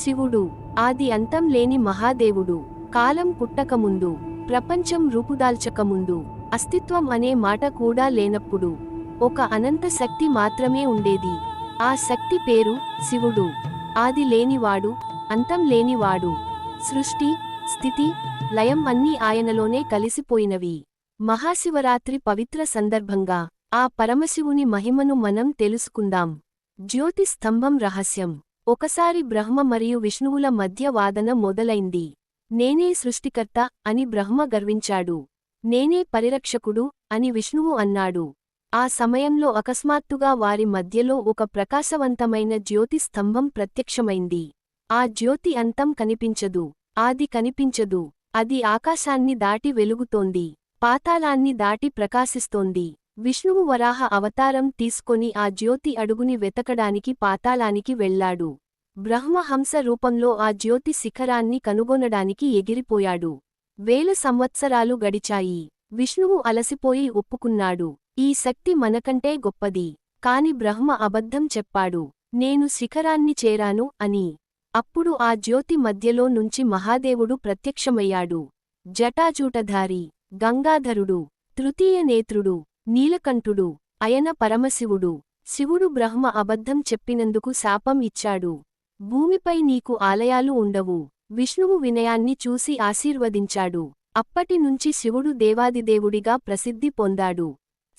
శివుడు ఆది అంతం లేని మహాదేవుడు కాలం పుట్టకముందు ప్రపంచం రూపుదాల్చకముందు అస్తిత్వం అనే మాట కూడా లేనప్పుడు ఒక అనంత శక్తి మాత్రమే ఉండేది. ఆ శక్తి పేరు శివుడు. ఆది లేనివాడు అంతం లేనివాడు. సృష్టి స్థితి లయం అన్నీ ఆయనలోనే కలిసిపోయినవి. మహాశివరాత్రి పవిత్ర సందర్భంగా ఆ పరమశివుని మహిమను మనం తెలుసుకుందాం. జ్యోతి స్తంభం రహస్యం. ఒకసారి బ్రహ్మ మరియు విష్ణువుల మధ్య వాదన మొదలైంది. నేనే సృష్టికర్త అని బ్రహ్మ గర్వించాడు. నేనే పరిరక్షకుడు అని విష్ణువు అన్నాడు. ఆ సమయంలో అకస్మాత్తుగా వారి మధ్యలో ఒక ప్రకాశవంతమైన జ్యోతి స్తంభం ప్రత్యక్షమైంది. ఆ జ్యోతి అంతం కనిపించదు. ఆది కనిపించదు. అది ఆకాశాన్ని దాటి వెలుగుతోంది. పాతాళాన్ని దాటి ప్రకాశిస్తోంది. విష్ణువు వరాహ అవతారం తీసుకొని ఆ జ్యోతి అడుగుని వెతకడానికి పాతాళానికి వెళ్ళాడు బ్రహ్మహంస రూపంలో ఆ జ్యోతి శిఖరాన్ని కనుగొనడానికి ఎగిరిపోయాడు. వేల సంవత్సరాలు గడిచాయి. విష్ణువు అలసిపోయి ఒప్పుకున్నాడు. ఈ శక్తి మనకంటే గొప్పది. కాని బ్రహ్మ అబద్ధం చెప్పాడు. నేను శిఖరాన్ని చేరాను అని. అప్పుడు ఆ జ్యోతి మధ్యలో నుంచి మహాదేవుడు ప్రత్యక్షమయ్యాడు. జటాజూటధారి గంగాధరుడు తృతీయ నేత్రుడు నీలకంఠుడు అయన పరమశివుడు శివుడు బ్రహ్మ అబద్ధం చెప్పినందుకు శాపం ఇచ్చాడు. భూమిపై నీకు ఆలయాలు ఉండవు. విష్ణువు వినయాన్ని చూసి ఆశీర్వదించాడు. అప్పటినుంచి శివుడు దేవాదిదేవుడిగా ప్రసిద్ధి పొందాడు.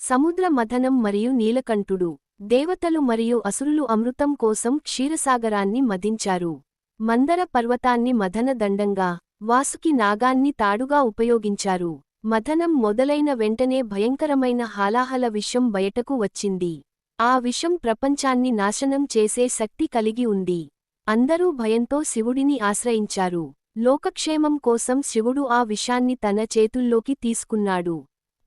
సముద్ర మథనం మరియు నీలకంఠుడు దేవతలు మరియు అసురులు అమృతం కోసం క్షీరసాగరాన్ని మదించారు మందర పర్వతాన్ని మథన దండంగా వాసుకి నాగాన్ని తాడుగా ఉపయోగించారు. మథనం మొదలైన వెంటనే భయంకరమైన హాలాహల విషం బయటకు వచ్చింది. ఆ విషం ప్రపంచాన్ని నాశనం చేసే శక్తి కలిగి ఉంది. అందరూ భయంతో శివుడిని ఆశ్రయించారు. లోకక్షేమం కోసం శివుడు ఆ విషాన్ని తన చేతుల్లోకి తీసుకున్నాడు.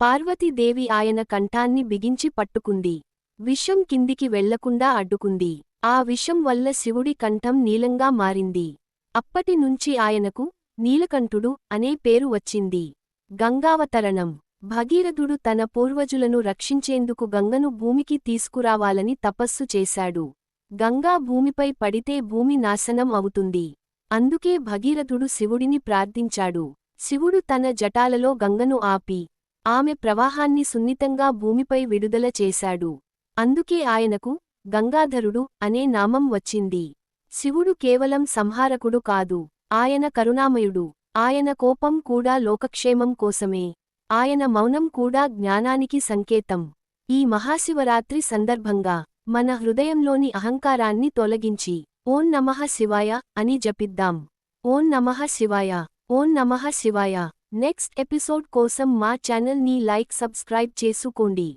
పార్వతీదేవి ఆయన కంఠాన్ని బిగించి పట్టుకుంది. విషం కిందికి వెళ్ళకుండా అడ్డుకుంది. ఆ విషం వల్ల శివుడి కంఠం నీలంగా మారింది. అప్పటినుంచి ఆయనకు నీలకంఠుడు అనే పేరు వచ్చింది. గంగావతరణం. భగీరథుడు తన పూర్వజులను రక్షించేందుకు గంగను భూమికి తీసుకురావాలని తపస్సు చేశాడు. గంగా భూమిపై పడితే భూమి నాశనం అవుతుంది. అందుకే భగీరథుడు శివుడిని ప్రార్థించాడు. శివుడు తన జటాలలో గంగను ఆపి ఆమె ప్రవాహాన్ని సున్నితంగా భూమిపై విడుదల చేశాడు. అందుకే ఆయనకు గంగాధరుడు అనే నామం వచ్చింది. శివుడు కేవలం సంహారకుడు కాదు ఆయన కరుణామయుడు. ఆయన కోపం కూడా లోకక్షేమం కోసమే. ఆయన మౌనం కూడా జ్ఞానానికి సంకేతం. ఈ మహాశివరాత్రి సందర్భంగా మన హృదయంలోని అహంకారాన్ని తొలగించి ఓం నమః శివాయ అని జపిద్దాం. ఓం నమః శివాయ. ఓం నమః శివాయ. నెక్స్ట్ ఎపిసోడ్ కోసం మా ఛానల్ని లైక్ సబ్స్క్రైబ్ చేసుకోండి.